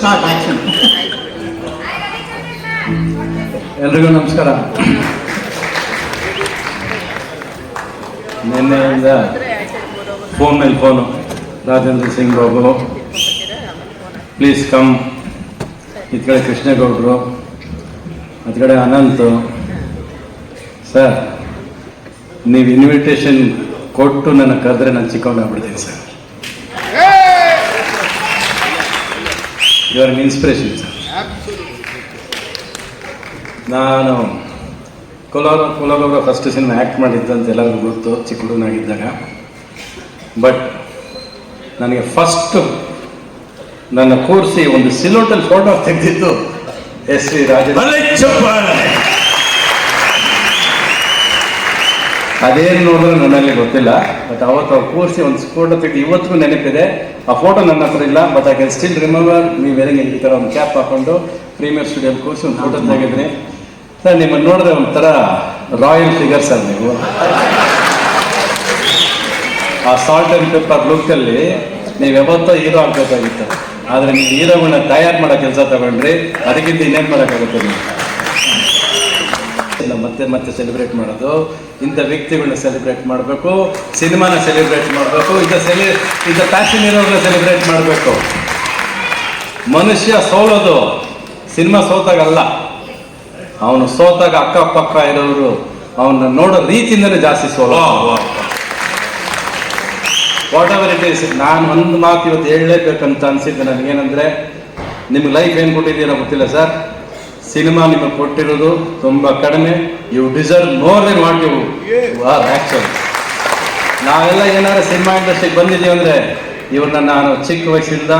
Start action ಎಲ್ರಿಗೂ ನಮಸ್ಕಾರ. ನಿನ್ನೆಯಿಂದ ಫೋನ್ ಮೇಲೆ ಫೋನು. ರಾಜೇಂದ್ರ ಸಿಂಗ್ ಅವರು. ಪ್ಲೀಸ್ ಕಮ್ ಈ ಕಡೆ ಕೃಷ್ಣೇಗೌಡರು. ಅದ ಕಡೆ ಅನಂತ್. ಸರ್ ನೀವು ಇನ್ವಿಟೇಷನ್ ಕೊಟ್ಟು ನನ್ನ ಕರೆದ್ರೆ ನಾನು ಚಿಕ್ಕವನಾಗ್ಬಿಡ್ತೀನಿ sir you are inspiration sir ನಾನು Kolar Kolar first cinema act ಮಾಡಿದ್ದಂತ ಅಂತ ಎಲ್ಲರಿಗೂ ಗೊತ್ತು ಚಿಕ್ಕ ಹುಡುಗನಾಗಿದ್ದಾಗ ಬಟ್ ನನಗೆ ಫಸ್ಟ್ ನನ್ನ ಕೂರಿಸಿ ಒಂದು ಸಿಲೋಟಲ್ ಫೋಟೋ ತೆಗೆದಿದ್ದು ಎಸ್ ವಿ ರಾಜೇಂದ್ರ. ಅದೇನು ನೋಡಿದ್ರೆ ನನ್ನಲ್ಲಿ ಗೊತ್ತಿಲ್ಲ ಬಟ್ ಅವತ್ತು ಅವ್ರು ಕೂರಿಸಿ ಒಂದು ಫೋಟೋ ತೆಗೆದು ಇವತ್ತಿಗೂ ನೆನಪಿದೆ. ಆ ಫೋಟೋ ನನ್ನ ಹತ್ರ ಇಲ್ಲ but I can still remember ನೀವು ವೆರಿಂಗ್ ಈ ಥರ ಒಂದು ಕ್ಯಾಪ್ ಹಾಕೊಂಡು ಪ್ರೀಮಿಯರ್ ಸ್ಟುಡಿಯೋ ಕೂರಿಸಿ ಒಂದು ಫೋಟೋ ತೆಗೆದ್ರಿ. ಸರ್ ನಿಮ್ಮನ್ನು ನೋಡಿದ್ರೆ ಒಂಥರ ರಾಯಲ್ ಫಿಗರ್ ಸರ್ ನೀವು. ಆ ಸಾಲ್ಟ್ ಆ್ಯಂಡ್ ಪೆಪ್ಪರ್ ಲುಕ್ಕಲ್ಲಿ ನೀವು ಯಾವತ್ತೋ ಹೀರೋ ಆಗಬೇಕಾಗಿತ್ತು. ಆದರೆ ನೀವು ಹೀರೋಗಳನ್ನ ತಯಾರು ಮಾಡೋ ಕೆಲಸ ತಗೊಂಡ್ರಿ ಅದಕ್ಕಿಂತ ಇನ್ನೇನು ಮಾಡೋಕ್ಕಾಗುತ್ತೆ ನೀವು? ಇಲ್ಲ ಮತ್ತೆ ಮತ್ತೆ ಸೆಲೆಬ್ರೇಟ್ ಮಾಡೋದು ಇಂಥ ವ್ಯಕ್ತಿಗಳನ್ನ ಸೆಲೆಬ್ರೇಟ್ ಮಾಡಬೇಕು ಸಿನಿಮಾನ ಸೆಲೆಬ್ರೇಟ್ ಮಾಡಬೇಕು ಇಂಥ ಸೆಲೆ ಇಂಥ ಪ್ಯಾಷನ್ ಇರೋದನ್ನ ಸೆಲೆಬ್ರೇಟ್ ಮಾಡಬೇಕು. ಮನುಷ್ಯ ಸೋಲೋದು ಸಿನಿಮಾ ಸೋತಾಗಲ್ಲ. ಅವನು ಸೋತಾಗ ಅಕ್ಕಪಕ್ಕ ಇರೋರು ಅವನ್ನ ನೋಡೋ ರೀತಿಯಿಂದಲೇ ಜಾಸ್ತಿ ಸೋಲೋ ವಾಟ್ ಎವರ್ ಇಟ್ ಈಸ್ ನಾನು ಒಂದು ಮಾತು ಇವತ್ತು ಹೇಳಲೇಬೇಕಂತ ಅನಿಸಿದ್ದು ನನಗೇನಂದ್ರೆ ನಿಮ್ಗೆ ಲೈಫ್ ಏನು ಕೊಟ್ಟಿದ್ದೀರೋ ಗೊತ್ತಿಲ್ಲ ಸರ್ ಸಿನಿಮಾ ನಿಮಗೆ ಕೊಟ್ಟಿರೋದು ತುಂಬ ಕಡಿಮೆ. You deserve more than what you are actual ನಾವೆಲ್ಲ ಏನಾದ್ರು ಸಿನಿಮಾ ಇಂಡಸ್ಟ್ರಿಗೆ ಬಂದಿದ್ದೀವಿ ಅಂದರೆ ಇವ್ರನ್ನ ನಾನು ಚಿಕ್ಕ ವಯಸ್ಸಿಂದ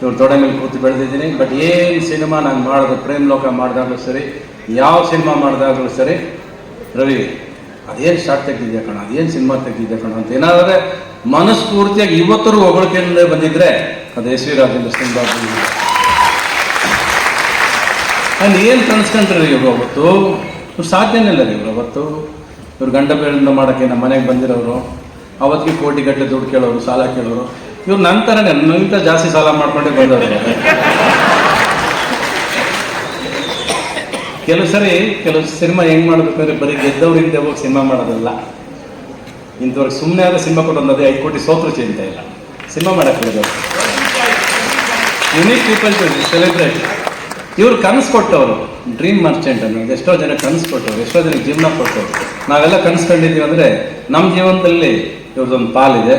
ಇವ್ರ ತೊಡೆ ಮೇಲೆ ಕೂತು ಬೆಳೆದಿದ್ದೀನಿ. ಬಟ್ ಏನು ಸಿನಿಮಾ ನಾನು ಮಾಡೋದು ಪ್ರೇಮ್ ಲೋಕ ಮಾಡಿದಾಗಲೂ ಸರಿ ಯಾವ ಸಿನಿಮಾ ಮಾಡಿದಾಗಲೂ ಸರಿ ರವಿ ಅದೇನು ಶಾರ್ಟ್ ತೆಗ್ದಿದ್ಯಾ ಕಣ ಅದೇನ್ ಸಿನಿಮಾ ತೆಗ್ದಿದ್ಯಾ ಕಣ ಅಂತ ಏನಾದರೆ ಮನಸ್ಫೂರ್ತಿಯಾಗಿ ಇವತ್ತರೂ ಹೊಗಳಿಕೆಯಿಂದಲೇ ಬಂದಿದ್ರೆ ಅದು ಎಸ್ ವಿ ರಾಜೇಂದ್ರ ಸಿಂಗ್ ಬಾಬು ನಾನು ಏನು ಕನ್ಸ್ಕೊಂಡ್ರಿ ಇವ್ರು ಅವತ್ತು? ಇವ್ರು ಸಾಧ್ಯನೇ ಇಲ್ಲ ರೀ ಇವ್ರು ಅವತ್ತು. ಇವ್ರು ಗಂಡ ಬೇಡ ಮಾಡೋಕ್ಕೆ ನಮ್ಮ ಮನೆಗೆ ಬಂದಿರೋರು. ಅವತ್ತಿಗೆ ಕೋಟಿ ಗಟ್ಟಲೆ ದುಡ್ಡು ಕೇಳೋರು, ಸಾಲ ಕೇಳೋರು. ಇವ್ರು ನಂತರನೇ ನನ್ನಿಂತ ಜಾಸ್ತಿ ಸಾಲ ಮಾಡ್ಕೊಂಡೇ ಬಂದವರು. ಕೆಲವು ಸರಿ, ಕೆಲವು ಸಿನಿಮಾ ಹೆಂಗೆ ಮಾಡಬೇಕಂದ್ರೆ ಬರೀ ಗೆದ್ದವ್ರಿಂದ ಹೋಗಿ ಸಿನಿಮಾ ಮಾಡೋದಲ್ಲ. ಇಂಥವ್ರಿಗೆ ಸುಮ್ಮನೆ ಆದ ಸಿನಿಮಾ ಕೊಟ್ಟು ಅದೇ ಐದು ಕೋಟಿ ಸೋತ್ರ ಚಿಂತೆ ಇಲ್ಲ. ಸಿನಿಮಾ ಮಾಡಕ್ಕೆ ಯುನೀಕ್ ಪೀಪಲ್ ಟು ಸೆಲೆಬ್ರೇಟ್ ಇವ್ರು ಕನಸು ಕೊಟ್ಟವರು ಡ್ರೀಮ್ ಮರ್ಚೆಂಟ್ ಅನ್ನೋದು ಎಷ್ಟೋ ಜನ ಕನಸು ಕೊಟ್ಟವ್ರು ಎಷ್ಟೋ ಜನಕ್ಕೆ ಜೀವನ ಕೊಟ್ಟವ್ರು. ನಾವೆಲ್ಲ ಕನಸು ಕಂಡಿದ್ದೀವಿ ಅಂದರೆ ನಮ್ಮ ಜೀವನದಲ್ಲಿ ಇವ್ರದ್ದೊಂದು ಪಾಲಿದೆ.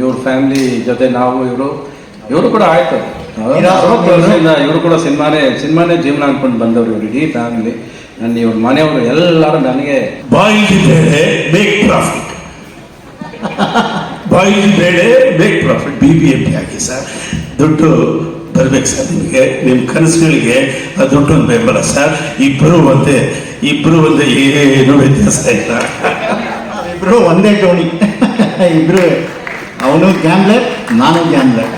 ಇವ್ರ ಫ್ಯಾಮಿಲಿ ಜೊತೆ ನಾವು ಇವರು ಇವರು ಕೂಡ ಆಯ್ತು. ಇವರು ಕೂಡ ಸಿನಿಮಾನೇ ಸಿನಿಮಾನೇ ಜೀವನ ಅನ್ಕೊಂಡು ಬಂದವರು ಇವ್ರು. ಇಡೀ ಫ್ಯಾಮಿಲಿ ನನ್ನ ಇವ್ರ ಮನೆಯವರು ಎಲ್ಲರೂ ನನಗೆ ಬಾಯಿಲಿ ಬೇಳೆ ಮೇಕ್ ಪ್ರಾಫಿಟ್ ಬಾಯಿಲಿ ಬೇಳೆ make profit B B M P ಹಾಕಿ ಸರ್. ದುಡ್ಡು ಬರ್ಬೇಕು ಸರ್ ನಿಮಗೆ ನಿಮ್ಮ ಕನಸುಗಳಿಗೆ ಒಂದು ಬೆಂಬಲ ಸರ್. ಇಬ್ಬರು ಒಂದೇ ಇಬ್ಬರು ಒಂದೇ ಏನು ವ್ಯತ್ಯಾಸ ಇಲ್ಲ. ಇಬ್ರು ಒಂದೇ ಟೋಣಿ ಇಬ್ರು, ಅವನು ಗ್ಯಾಮ್ಲರ್ ನಾನು ಗ್ಯಾಮ್ಲರ್